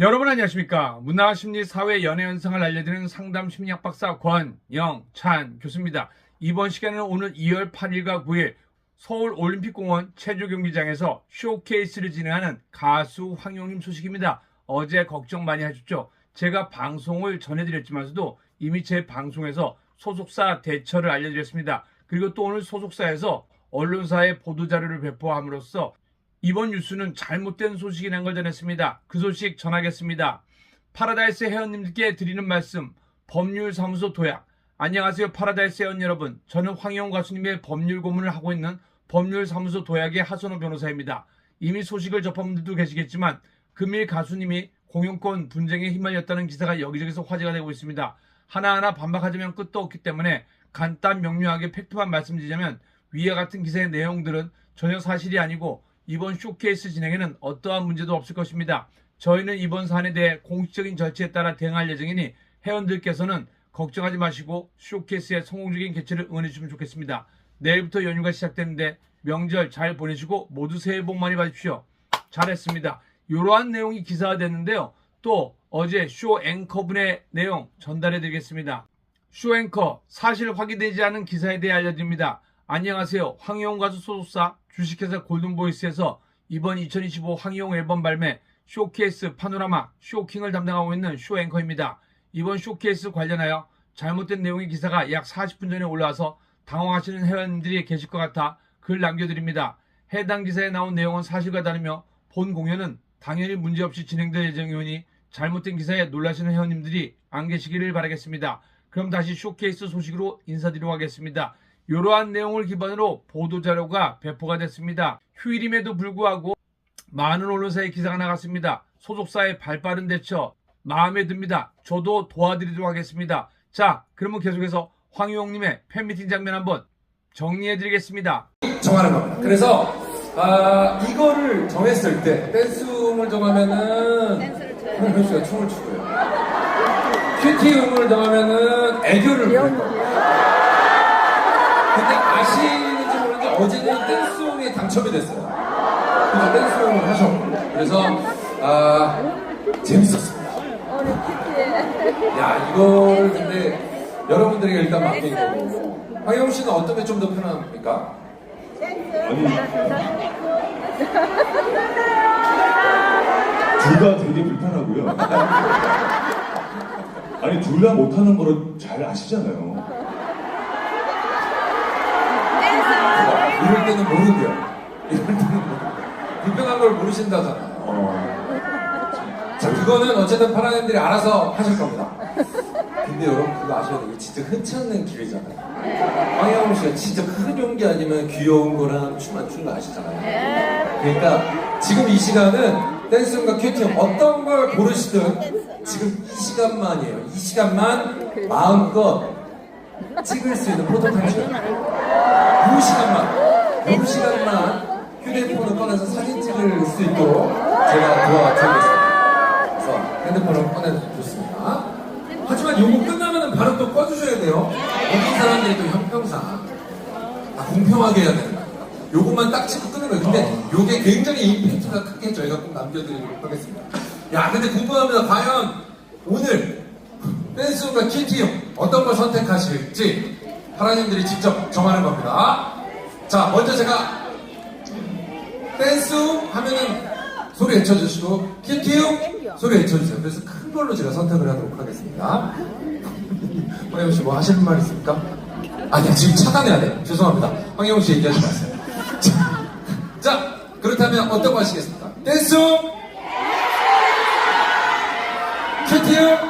여러분 안녕하십니까? 문화 심리 사회 연애 현상을 알려드리는 상담 심리학 박사 권영찬 교수입니다. 이번 시간에는 오늘 2월 8일과 9일 서울 올림픽공원 체조 경기장에서 쇼케이스를 진행하는 가수 황용님 소식입니다. 어제 걱정 많이 하셨죠? 제가 방송을 전해드렸지만서도 이미 제 방송에서 소속사 대처를 알려드렸습니다. 그리고 또 오늘 소속사에서 언론사에 보도자료를 배포함으로써 이번 뉴스는 잘못된 소식이라는 걸 전했습니다. 그 소식 전하겠습니다. 파라다이스 회원님들께 드리는 말씀, 법률사무소 도약. 안녕하세요, 파라다이스 회원 여러분. 저는 황희영 가수님의 법률 고문을 하고 있는 법률사무소 도약의 하선호 변호사입니다. 이미 소식을 접한 분들도 계시겠지만, 금일 가수님이 공용권 분쟁에 휘말렸다는 기사가 여기저기서 화제가 되고 있습니다. 하나하나 반박하자면 끝도 없기 때문에 간단 명료하게 팩트만 말씀드리자면 위와 같은 기사의 내용들은 전혀 사실이 아니고 이번 쇼케이스 진행에는 어떠한 문제도 없을 것입니다. 저희는 이번 사안에 대해 공식적인 절차에 따라 대응할 예정이니 회원들께서는 걱정하지 마시고 쇼케이스의 성공적인 개최를 응원해 주시면 좋겠습니다. 내일부터 연휴가 시작되는데 명절 잘 보내시고 모두 새해 복 많이 받으십시오. 잘했습니다. 이러한 내용이 기사화됐는데요. 또 어제 쇼 앵커분의 내용 전달해 드리겠습니다. 쇼 앵커 사실 확인되지 않은 기사에 대해 알려드립니다. 안녕하세요. 황희용 가수 소속사 주식회사 골든보이스에서 이번 2025 황희용 앨범 발매 쇼케이스 파노라마 쇼킹을 담당하고 있는 쇼 앵커입니다. 이번 쇼케이스 관련하여 잘못된 내용의 기사가 약 40분 전에 올라와서 당황하시는 회원님들이 계실 것 같아 글 남겨드립니다. 해당 기사에 나온 내용은 사실과 다르며 본 공연은 당연히 문제없이 진행될 예정이오니 잘못된 기사에 놀라시는 회원님들이 안 계시기를 바라겠습니다. 그럼 다시 쇼케이스 소식으로 인사드리도록 하겠습니다. 이러한 내용을 기반으로 보도자료가 배포가 됐습니다. 휴일임에도 불구하고 많은 언론사의 기사가 나갔습니다. 소속사의 발빠른 대처 마음에 듭니다. 저도 도와드리도록 하겠습니다. 자, 그러면 계속해서 황희용님의 팬미팅 장면 한번 정리해드리겠습니다. 정하는 겁니다. 그래서 아, 이거를 정했을 때 댄스음을 정하면은 댄스를 춤을 추고요. 큐티 음을 정하면은 애교를 부르고. 근데 아시는지 모르는데 어제는 댄스음이 당첨이 됐어요. 그래서 댄스음을 하셨고. 그래서 아, 재밌었습니다. 야 이거를 근데 여러분들에게 일단 맡긴 거고. 황영 씨는 어떤 게 좀 더 편합니까? 둘 다 되게 불편하고요. 아니 둘 다 못하는 거를 잘 아시잖아요. 이럴 때는 모른대요. 이럴 때는 모른대요. 불편한 걸 모르신다잖아요. 어, 자, 그거는 어쨌든 파라님들이 알아서 하실 겁니다. 근데 여러분 그거 아셔야 돼요. 진짜 흔치 않는 기회잖아요. 황영훈 씨가 진짜 큰 용기 아니면 귀여운 거랑 춤안 추는 거 아시잖아요. 그러니까 지금 이 시간은 댄스과 큐티 어떤 걸 고르시든 지금 이 시간만이에요. 이 시간만 마음껏 찍을 수 있는 포토타임 시간. 그 시간만, 그 시간만 휴대폰을 꺼내서 사진 찍을 수 있도록 제가 도와드리겠습니다. 그래서 핸드폰을 꺼내줬습니다. 하지만 요거 끝나면 바로 또 꺼주셔야 돼요. 모든 사람들이 또 형평상 다 공평하게 해야 되는 거예요. 요것만 딱 찍고 끄는 거예요. 근데 요게 굉장히 임팩트가 크게 저희가 꼭 남겨드리도록 하겠습니다. 야, 근데 궁금합니다. 과연 오늘 댄스과 키티용 어떤 걸 선택하실지 하나님들이 직접 정하는 겁니다. 자, 먼저 제가 댄스 하면은 소리 외쳐주시고 키티용 소리 외쳐주세요. 그래서 큰 걸로 제가 선택을 하도록 하겠습니다. 황영 씨뭐 하시는 말 있습니까? 아니야 지금 차단해야 돼. 죄송합니다. 황영 씨 얘기하지 마세요. 자, 자, 그렇다면 어떤 거 하시겠습니까? 댄스 키티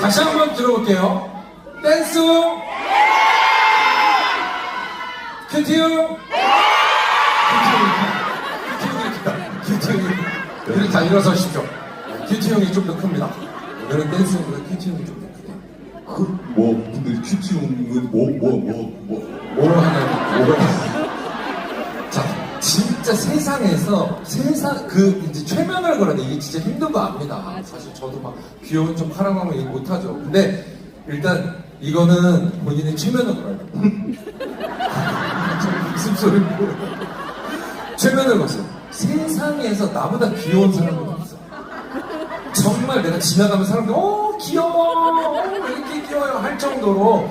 다시 한번 들어볼게요. 댄스! 큐티용! 큐티용, 큐티용, 다 일어서십시오. 큐티용이 좀 더 큽니다. 오늘은 댄스보다 큐티용이 좀 더 크대요. 그뭐 근데 큐티용은 뭐 뭐 뭐 뭐 뭐로 하냐면, 뭐로 자, 진짜 세상에서, 세상, 그, 이제 최면을 걸어야 이게 진짜 힘든 거 압니다. 사실 저도 막 귀여운 좀 하라고 얘기 못하죠. 근데, 일단, 이거는 본인의 최면을 걸어야 됩니다. 무슨 소리고. 최면을 거세요. 세상에서 나보다 귀여운 사람은 없어. 정말 내가 지나가면 사람들 어 귀여워 어, 왜 이렇게 귀여워요 할 정도로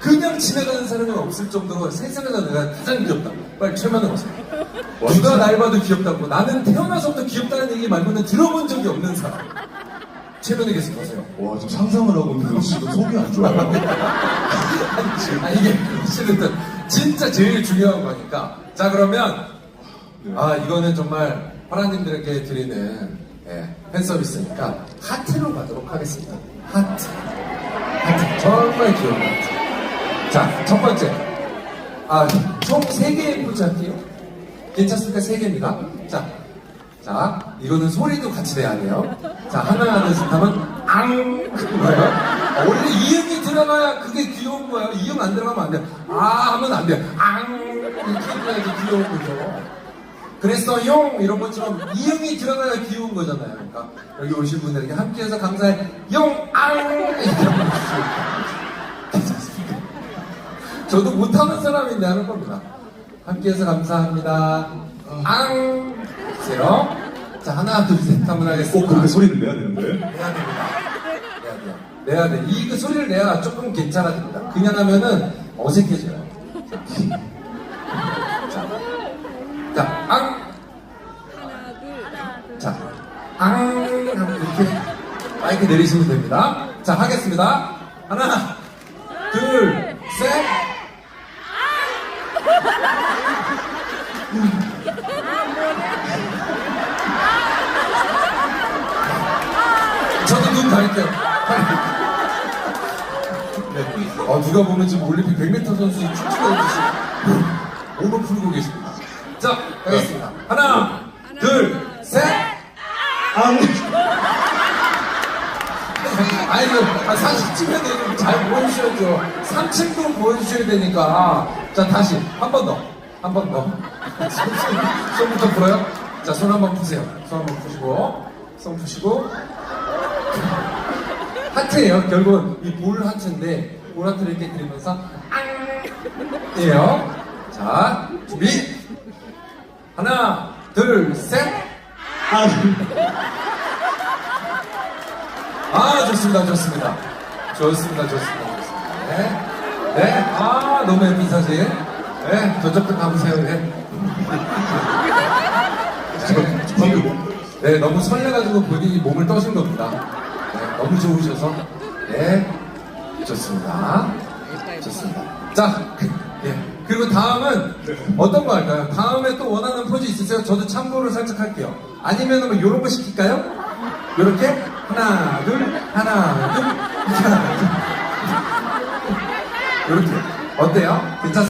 그냥 지나가는 사람이 없을 정도로 세상에서 내가 가장 귀엽다 빨리 최면을 보세요. 누가 날 봐도 귀엽다고. 나는 태어나서부터 귀엽다는 얘기 말고는 들어본 적이 없는 사람. 최면에 계속 보세요. 와 지금 상상을 하고 있는데 지금 속이 안 좋아요. 아 이게 실은 진짜 제일 중요한 거니까. 자 그러면 아 이거는 정말 하나님들에게 드리는 예, 팬 서비스니까 하트로 가도록 하겠습니다. 하트. 하트. 정말 귀여운 하트. 자 첫 번째 아총 세 개의 포즈 할게요 괜찮습니까 세 개입니다 자 자, 이거는 소리도 같이 내야 돼요. 자, 하나, 둘, 셋 하면, 앙! 그거예요. 아, 원래 이응이 들어가야 그게 귀여운 거예요. 이응 안 들어가면 안 돼요. 아! 하면 안 돼요. 앙! 이렇게 해야지 귀여운 거죠. 그랬어요! 이런 것처럼 이응이 들어가야 귀여운 거잖아요. 그러니까 여기 오신 분들에게 함께해서 감사해. 용! 앙! 이렇게 한번 해주세요. 저도 못하는 사람인데 하는 겁니다. 함께해서 감사합니다. 앙! 보세요. 자, 하나, 둘, 셋 한번 꼭 하겠습니다. 그렇게 소리를 내야 되는데. 내야 됩니다. 내야 돼요. 내야 돼. 이 그 소리를 내야 조금 괜찮아집니다. 그냥 하면은 어색해져요. 자, 자, 자 앙! 자, 앙! 이렇게 마이크 내리시면 됩니다. 자, 하겠습니다. 하나, 둘, 셋! 저도 눈 가릴게요. 네. 어, 누가 보면 지금 올림픽 100m 선수 춤추듯이 몸을 풀고 계십니다. 자, 가겠습니다. 하나, 둘, 셋! 앙! 아이고, 아, 사진 찍어야 되니까 잘 보여주셔야죠. 3층도 보여주셔야 되니까. 자, 다시. 한 번 더. 한 번 더. 손부터 풀어요. 자, 손 한번 푸세요. 손 한번 푸시고. 손 푸시고. 하트예요. 결국은 이볼 하트인데, 볼 하트를 이렇게 그리면서, 앙! 이에요. 자, 준비. 하나, 둘, 셋! 앙! 아, 좋습니다, 좋습니다. 좋습니다, 좋습니다, 좋습니다. 네. 네. 아, 너무 예쁜 사진. 네. 저쪽도 가보세요. 네. 지금 방금 네, 너무 설레가지고 본인이 몸을 떠신 겁니다. 네, 너무 좋으셔서. 네. 좋습니다. 좋습니다. 자, 그, 예. 그리고 다음은 어떤 거 할까요? 다음에 또 원하는 포즈 있으세요? 저도 참고를 살짝 할게요. 아니면 뭐 이런 거 시킬까요? 이렇게 하나, 둘, 하나, 둘. 이렇게. 어때요? 괜찮습니까?